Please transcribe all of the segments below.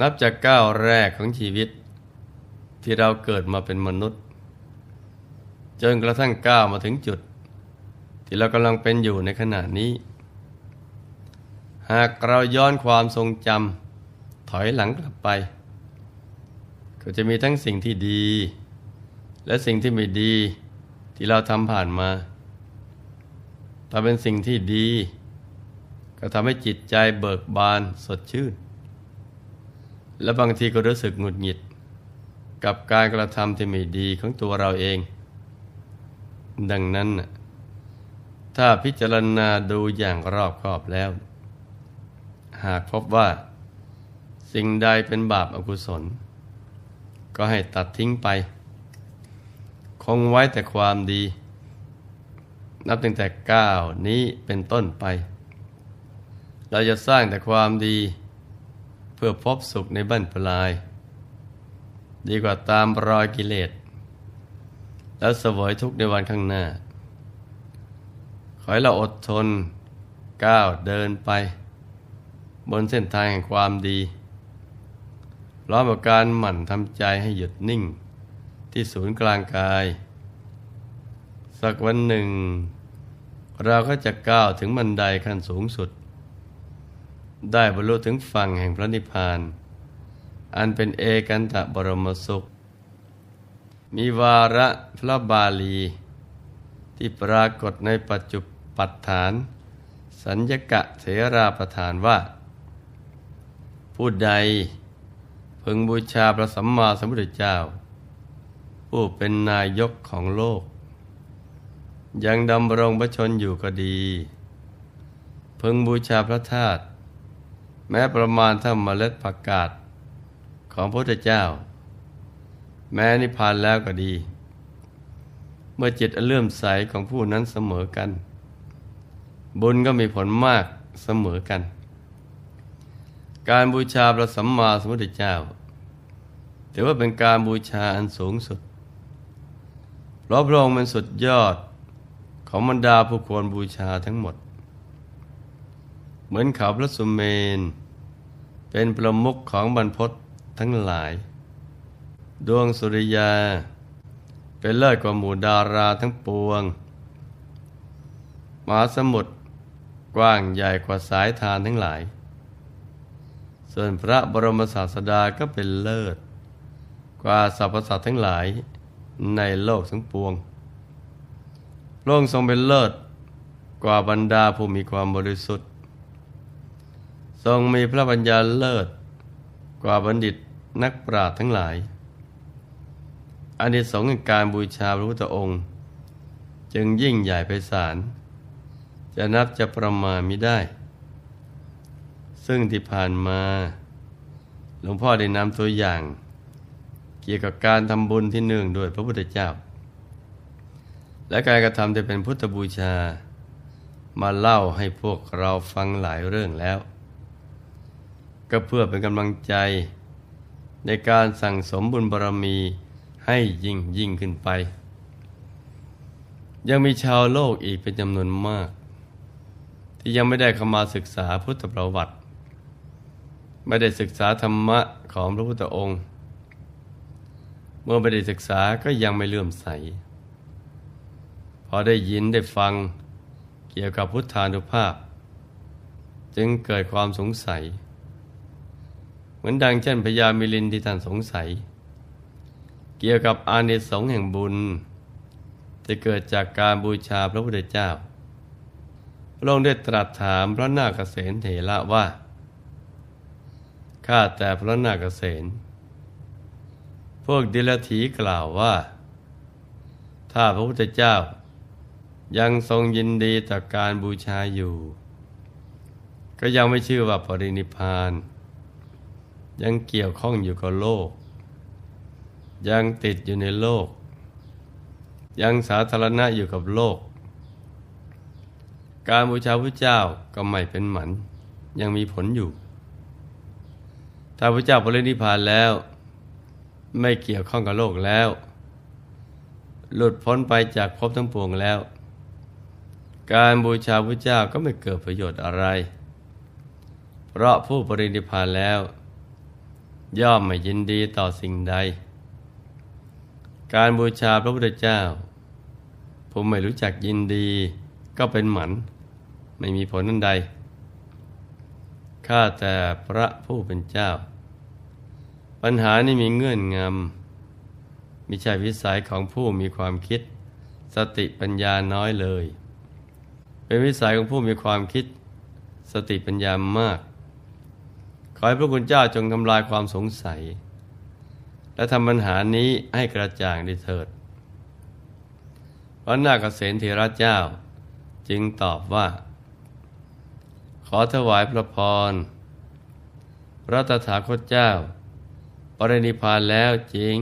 นับจากก้าวแรกของชีวิต ที่เราเกิดมาเป็นมนุษย์ จนกระทั่งก้าวมาถึงจุด ที่เรากำลังเป็นอยู่ในขณะนี้ หากเราย้อนความทรงจำถอยหลังกลับไป ก็จะมีทั้งสิ่งที่ดี และสิ่งที่ไม่ดีที่เราทำผ่านมาถ้าเป็นสิ่งที่ดี ก็ทำให้จิตใจเบิกบานสดชื่น และบางทีก็รู้สึกหงุดหงิด กับการกระทำที่ไม่ดีของตัวเราเอง ดังนั้น ถ้าพิจารณาดูอย่างรอบคอบแล้ว หากพบว่า สิ่งใดเป็นบาปอกุศล ก็ให้ตัดทิ้งไป คงไว้แต่ความดี นับตั้งแต่ก้าวนี้เป็นต้นไป เราจะสร้างแต่ความดี เพื่อพบสุขในบั้นปลาย ดีกว่าตามรอยกิเลส แล้วเสวยทุกในวันข้างหน้า ขอให้เราอดทนก้าวเดินไป บนเส้นทางแห่งความดีร้อมกับการหมั่นทำใจให้หยุดนิ่งที่ศูนย์กลางกาย สักวันหนึ่ง เราก็จะก้าวถึงบันไดขั้นสูงสุด ได้บรรลุถึงฝั่งแห่งพระนิพพาน อันเป็นเอกันตะบรมสุข มีวาระพระบาลี ที่ปรากฏในปัจจุปัฏฐาน สัญญกะเถราประธานว่า ผู้ใดพึงบูชาพระสัมมาสัมพุทธเจ้า ผู้เป็นนายกของโลก ยังดำรงพระชนอยู่ก็ดี พึงบูชาพระธาตุ แม้ประมาณเท่าเมล็ดผักกาดของพระพุทธเจ้า แม้นิพพานแล้วก็ดี เมื่อจิตเลื่อมใสของผู้นั้นเสมอกัน บุญก็มีผลมากเสมอกัน การบูชาพระสัมมาสัมพุทธเจ้าถือว่าเป็นการบูชาอันสูงสุดเพราะพระองค์เป็นสุดยอดของบรรดาผู้ควรบูชาทั้งหมด เหมือนเขาพระสุเมน เป็นประมุขของบรรพศทั้งหลาย ดวงสุริยา เป็นเลิศกว่าหมู่ดาราทั้งปวงมหาสมุทรกว้างใหญ่กว่าสายทานทั้งหลาย ส่วนพระบรมศาสดาก็เป็นเลิศ กว่าสรรพสัตว์ทั้งหลายในโลกทั้งปวงพระองค์ทรงเป็นเลิศกว่าบรรดาผู้มีความบริสุทธิ์ ทรงมีพระปัญญาเลิศ กว่าบัณฑิตนักปราชญ์ทั้งหลายอานิสงส์การบูชาพระพุทธองค์ จึงยิ่งใหญ่ไพศาลจะนับจะประมาณม่ได้ ซึ่งที่ผ่านมา หลวงพ่อได้นำตัวอย่าง เกี่ยวกับการทำบุญที่เนื่องด้วยพระพุทธเจ้า และการกระทำที่เป็นพุทธบูชา มาเล่าให้พวกเราฟังหลายเรื่องแล้ว ก็เพื่อเป็นกำลังใจ ในการสั่งสมบุญบารมีให้ยิ่งยิ่งขึ้นไป ยังมีชาวโลกอีกเป็นจำนวนมาก ที่ยังไม่ได้เข้ามาศึกษาพุทธประวัติ ไม่ได้ศึกษาธรรมะของพระพุทธองค์ เมื่อไม่ได้ศึกษาก็ยังไม่เลื่อมใส พอได้ยินได้ฟังเกี่ยวกับพุทธานุภาพ จึงเกิดความสงสัย เหมือนดังเช่นพญามิลินที่ท่านสงสัย เกี่ยวกับอานิสงส์แห่งบุญที่เกิดจากการบูชาพระพุทธเจ้า พระองค์ได้ตรัสถามพระนาคเษนเถระว่า ข้าแต่พระนาคเษนพวกดิลถีกล่าวว่า ถ้าพระพุทธเจ้า ยังทรงยินดีต่อการบูชาอยู่ ก็ยังไม่ชื่อว่าปรินิพาน ยังเกี่ยวข้องอยู่กับโลก ยังติดอยู่ในโลก ยังสาธารณะอยู่กับโลก การบูชาพระเจ้าก็ไม่เป็นหมันยังมีผลอยู่ ถ้าพระเจ้าปรินิพานแล้ว ไม่เกี่ยวข้องกับโลกแล้ว หลุดพ้นไปจากภพทั้งปวงแล้ว การบูชาพระเจ้าก็ไม่เกิดประโยชน์อะไร เพราะผู้ปรินิพานแล้ว ย่อมไม่ยินดีต่อสิ่งใด การบูชาพระพุทธเจ้า ผมไม่รู้จักยินดี ก็เป็นหมัน ไม่มีผลนั่นใด ข้าแต่พระผู้เป็นเจ้า ปัญหานี้มีเงื่อนงำมิใช่วิสัยของผู้มีความคิด สติปัญญาน้อยเลย เป็นวิสัยของผู้มีความคิด สติปัญญามาก ขอให้พระคุณเจ้าจงทำลายความสงสัย และทำปัญหานี้ให้กระจ่างได้เถิดพระนาคเษนเทระเจ้าจึงตอบว่า ขอถวายพระพรพระตถาคตเจ้า ปรินิพานแล้วจริง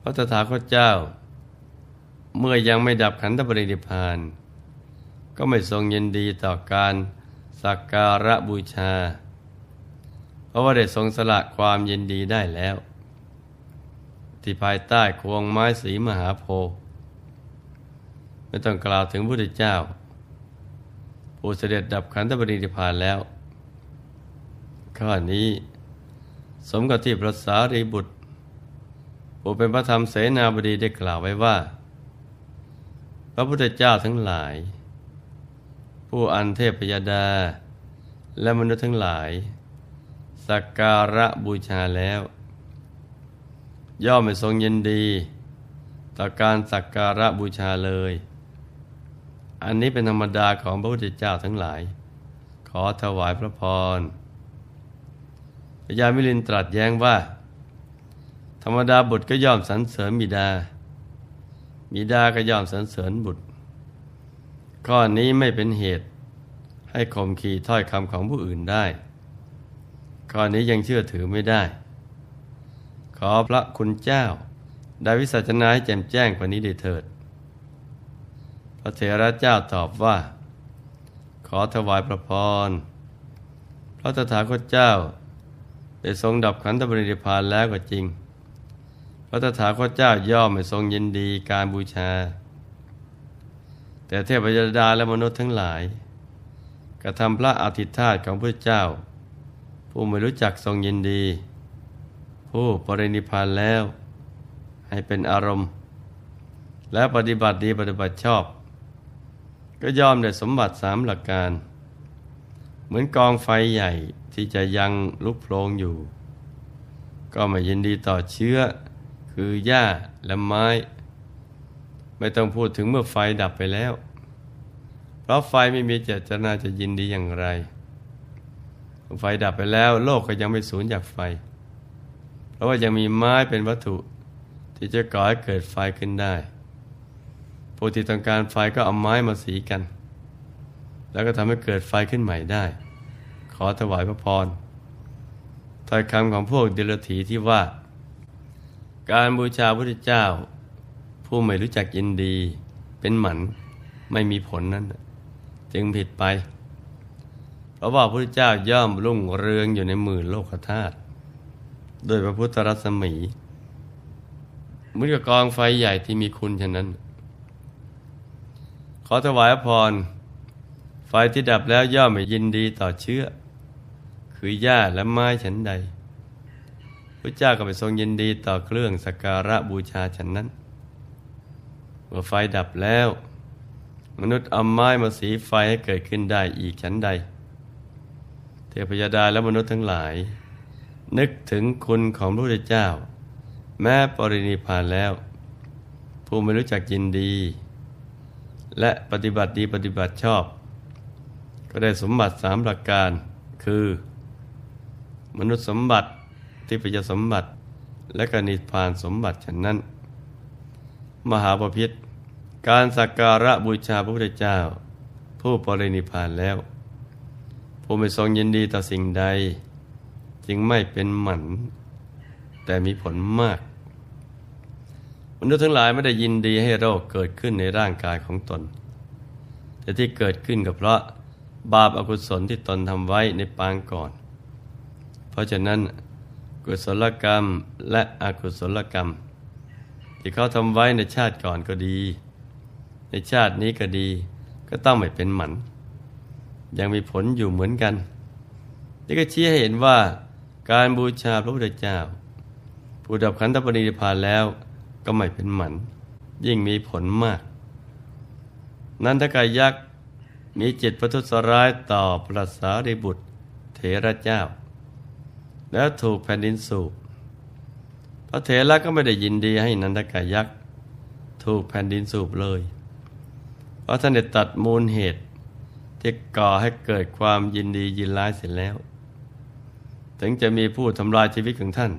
พระตถาคตเจ้า เมื่อยังไม่ดับขันธปรินิพพาน ก็ไม่ทรงยินดีต่อการสักการะบูชา เพราะว่าได้ทรงสละความยินดีได้แล้ว ที่ภายใต้ควงไม้สีมหาโพธิ์ไม่ต้องกล่าวถึงพระพุทธเจ้า ผู้เสด็จดับขันธปรินิพพานแล้ว ข้อนี้ สมกับที่พระสารีบุตร ผู้เป็นพระธรรมเสนาบดีได้กล่าวไว้ว่า พระพุทธเจ้าทั้งหลาย ผู้อันเทพยดา และมนุษย์ทั้งหลาย สักการะบูชาแล้ว ย่อมไม่ทรงยินดี ต่อการสักการะบูชาเลย อันนี้เป็นธรรมดาของพระพุทธเจ้าทั้งหลาย ขอถวายพระพรพญามิลินตรัสแย้งว่า ธรรมดาบุตรก็ย่อมสรรเสริญบิดา บิดาก็ย่อมสรรเสริญบุตร ข้อนี้ไม่เป็นเหตุให้ข่มขีถ้อยคำของผู้อื่นได้ ข้อนี้ยังเชื่อถือไม่ได้ ขอพระคุณเจ้า ได้วิสัชนาให้แจ่มแจ้งกว่านี้ได้เถิด พระเถระเจ้าตอบว่า ขอถวายพระพร พระตถาคตเจ้า ได้ทรงดับขันธปรินิพานแล้วก็จริง พระตถาคตเจ้าย่อมไม่ทรงยินดีการบูชา แต่เทพยดาและมนุษย์ทั้งหลายกระทำพระอาทิตธาตุของพระเจ้า ผู้ไม่รู้จักทรงยินดี ผู้ปรินิพานแล้ว ให้เป็นอารมณ์ และปฏิบัติดีปฏิบัติชอบ ก็ยอมได้สมบัติสามหลักการ เหมือนกองไฟใหญ่ที่จะยังลุกโพลงอยู่ ก็ไม่ยินดีต่อเชื้อ คือหญ้าและไม้ ไม่ต้องพูดถึงเมื่อไฟดับไปแล้ว เพราะไฟไม่มีเจตนาจะยินดีอย่างไร ไฟดับไปแล้ว โลกก็ยังไม่สูญจากไฟ เพราะว่ายังมีไม้เป็นวัตถุ ที่จะก่อให้เกิดไฟขึ้นได้ผู้ที่ต้องการไฟก็เอาไม้มาสีกัน แล้วก็ทำให้เกิดไฟขึ้นใหม่ได้ ขอถวายพระพรถ้อยคำของพวกเดรัจฉีที่ว่า การบูชาพระพุทธเจ้า ผู้ไม่รู้จักยินดี เป็นหมันไม่มีผลนั้น จึงผิดไป ราะว่าพระเจ้าย่อมรุ่งเรืองอยู่ในหมื่นโลกธาตุโดยพระพุทธรัศมีเหมือนกับกองไฟใหญ่ที่มีคุณฉะนั้น ขอถวายพร ไฟที่ดับแล้วย่อมไม่ยินดีต่อเชื้อ คือหญ้าและไม้ฉันใดพระเจ้าก็ไปทรงยินดีต่อเครื่องสักการะบูชาฉันนั้น เมื่อไฟดับแล้ว มนุษย์เอาไม้มาสีไฟให้เกิดขึ้นได้อีกฉันใด เทพยดาและมนุษย์ทั้งหลาย นึกถึงคุณของพระพุทธเจ้า แม้ปรินิพานแล้ว ผู้ไม่รู้จักยินดี และปฏิบัติดีปฏิบัติชอบ ก็ได้สมบัติสามประการ คือ มนุษย์สมบัติทิพยสมบัติและกนิพานสมบัติฉันนั้น มหาปพิธการสักการะบูชาพระพุทธเจ้า ผู้ปรินิพานแล้ว ผู้ไม่ทรงยินดีต่อสิ่งใด จึงไม่เป็นหมัน แต่มีผลมาก มนุษย์ทั้งหลายไม่ได้ยินดีให้โรคเกิดขึ้นในร่างกายของตน แต่ที่เกิดขึ้นก็เพราะบาปอากุศลที่ตนทำไว้ในปางก่อน เพราะฉะนั้นกุศลกรรมและอกุศลกรรม ที่เขาทำไว้ในชาติก่อนก็ดี ในชาตินี้ก็ดีก็ต้องไม่เป็นหมัน ยังมีผลอยู่เหมือนกัน นี่ก็ชี้ให้เห็นว่าการบูชาพระพุทธเจ้า ผู้ดับขันธปรินิพานแล้วก็ไม่เป็นหมัน ยิ่งมีผลมาก นันทกายยักษ์มีจิตประทุษร้ายต่อพระสารีบุตรเถระเจ้า แล้วถูกแผ่นดินสูบพระเถระก็ไม่ได้ยินดีให้นันทกายยักษ์ถูกแผ่นดินสูบเลย เพราะท่านได้ตัดมูลเหตุ ที่ก่อให้เกิดความยินดียินร้ายเสร็จแล้ว ถึงจะมีผู้ทำลายชีวิตของท่าน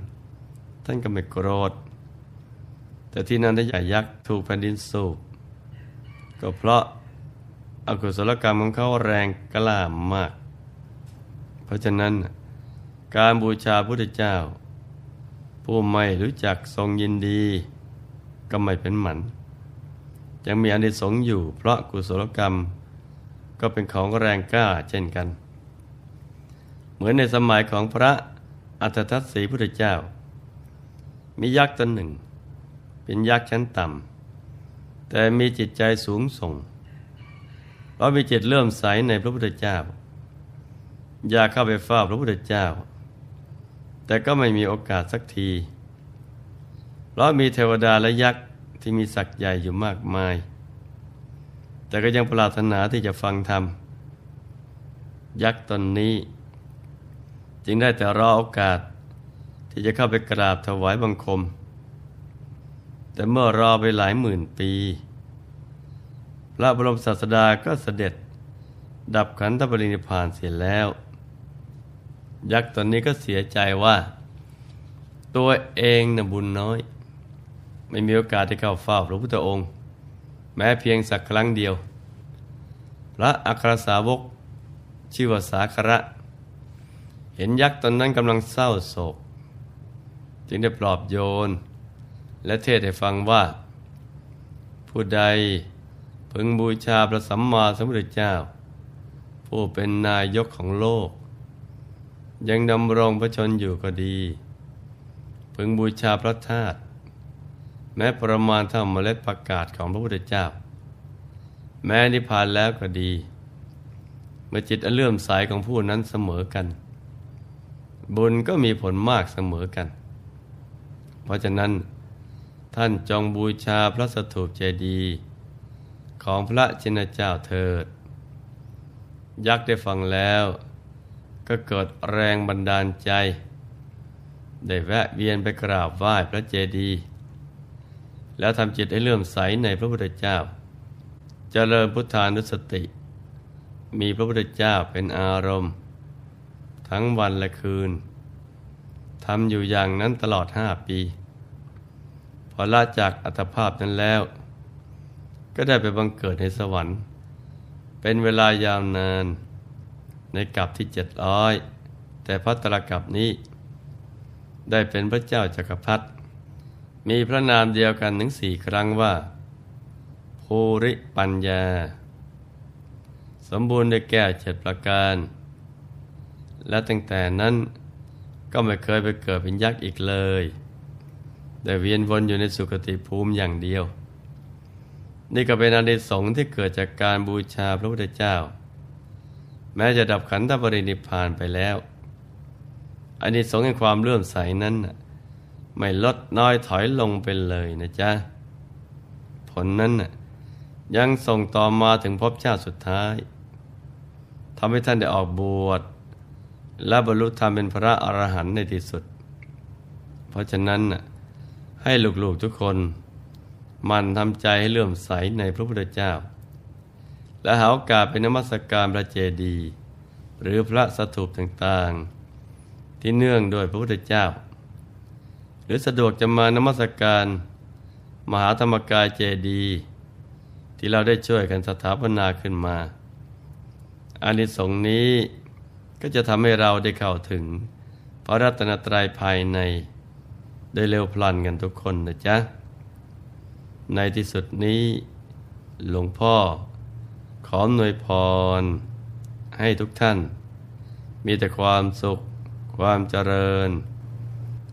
ท่านก็ไม่โกรธ แต่ที่นันทกายยักษ์ถูกแผ่นดินสูบก็เพราะอากุศลกรรมของเขาแรงกล้ามาก เพราะฉะนั้นการบูชาพระพุทธเจ้า ผู้ไม่รู้จักทรงยินดี ก็ไม่เป็นหมันยังมีอานิสงส์อยู่เพราะกุศลกรรม ก็เป็นของแรงกล้าเช่นกัน เหมือนในสมัยของพระอัฏฐทัศสีพุทธเจ้า มียักษ์ตนหนึ่ง เป็นยักษ์ชั้นต่ำแต่มีจิตใจสูงส่ง เพราะมีจิตเลื่อมใสในพระพุทธเจ้า อยากเข้าไปเฝ้าพระพุทธเจ้า แต่ก็ไม่มีโอกาสสักที เพราะมีเทวดาและยักษ์ที่มีศักย์ใหญ่อยู่มากมาย แต่ก็ยังปรารถนาที่จะฟังธรรม ยักษ์ตนนี้ จึงได้แต่รอโอกาส ที่จะเข้าไปกราบถวายบังคม แต่เมื่อรอไปหลายหมื่นปี พระบรมศาสดาก็เสด็จ ดับขันธปรินิพานเสียแล้ว ยักษ์ตนนี้ก็เสียใจว่า ตัวเองน่ะบุญน้อย ไม่มีโอกาสที่เข้าเฝ้าพระพุทธองค์ แม้เพียงสักครั้งเดียว พระอัครสาวก ชื่อว่าสาคระ เห็นยักษ์ตนนั้นกำลังเศร้าโศก จึงได้ปลอบโยน และเทศให้ฟังว่า ผู้ใดพึงบูชาพระสัมมาสัมพุทธเจ้า ผู้เป็นนายกของโลก ยังดำรงพระชนอยู่ก็ดี พึงบูชาพระธาตุ แม้ประมาณเท่าเมล็ดประกาศของพระพุทธเจ้า แม้นิพพานแล้วก็ดี เมื่อจิตอันเลื่อมใสของผู้นั้นเสมอกัน บุญก็มีผลมากเสมอกัน เพราะฉะนั้นท่านจงบูชาพระสถูปเจดีย์ของพระชินเจ้าเถิด ยักษ์ได้ฟังแล้ว ก็เกิดแรงบันดาลใจ ได้แวะเวียนไปกราบไหว้พระเจดีย์ แล้วทำจิตให้เลื่อมใสในพระพุทธเจ้าจเจริญพุทธานุสติ มีพระพุทธเจ้าเป็นอารมณ์ ทั้งวันและคืนทำอยู่อย่างนั้นตลอดห้าปี พอละจากอัตภาพนั้นแล้ว ก็ได้ไปบังเกิดในสวรรค์ เป็นเวลายาวนานในกับที่เจ็ดร้อยแต่พัตรกับนี้ ได้เป็นพระเจ้าจักรพรรดิ มีพระนามเดียวกันถึงสี่ครั้งว่า ภูริปัญญา สมบูรณ์ด้วยแก้วเจ็ดประการ และตั้งแต่นั้นก็ไม่เคยไปเกิดเป็นยักษ์อีกเลย แต่เวียนวนอยู่ในสุคติภูมิอย่างเดียว นี่ก็เป็นอานิสงส์ที่เกิดจากการบูชาพระพุทธเจ้า แม้จะดับขันธปรินิพานไปแล้วอานิสงส์แห่งความเลื่อมใสนั้นนะ ไม่ลดน้อยถอยลงไปเลยนะจ๊ะ ผลนั้นน่ะยังส่งต่อมาถึงภพชาติสุดท้ายทำให้ท่านได้ออกบวชและบรรลุธรรมเป็นพระอรหันต์ในที่สุด เพราะฉะนั้นน่ะให้ลูกๆทุกคนมันทำใจให้เลื่อมใสในพระพุทธเจ้า และหาโอกาสเป็นนมัสการพระเจดีย์หรือพระสถูปต่างๆ ที่เนื่องโดยพระพุทธเจ้า หรือสะดวกจะมานมัสการ มหาธรรมกายเจดีที่เราได้ช่วยกันสถาปนาขึ้นมาอานิสงส์นี้ก็จะทำให้เราได้เข้าถึง พระรัตนตรัยภายใน ได้เร็วพลันกันทุกคนนะจ๊ะ ในที่สุดนี้ หลวงพ่อ ขอหน่วยพร ให้ทุกท่าน มีแต่ความสุข ความเจริญ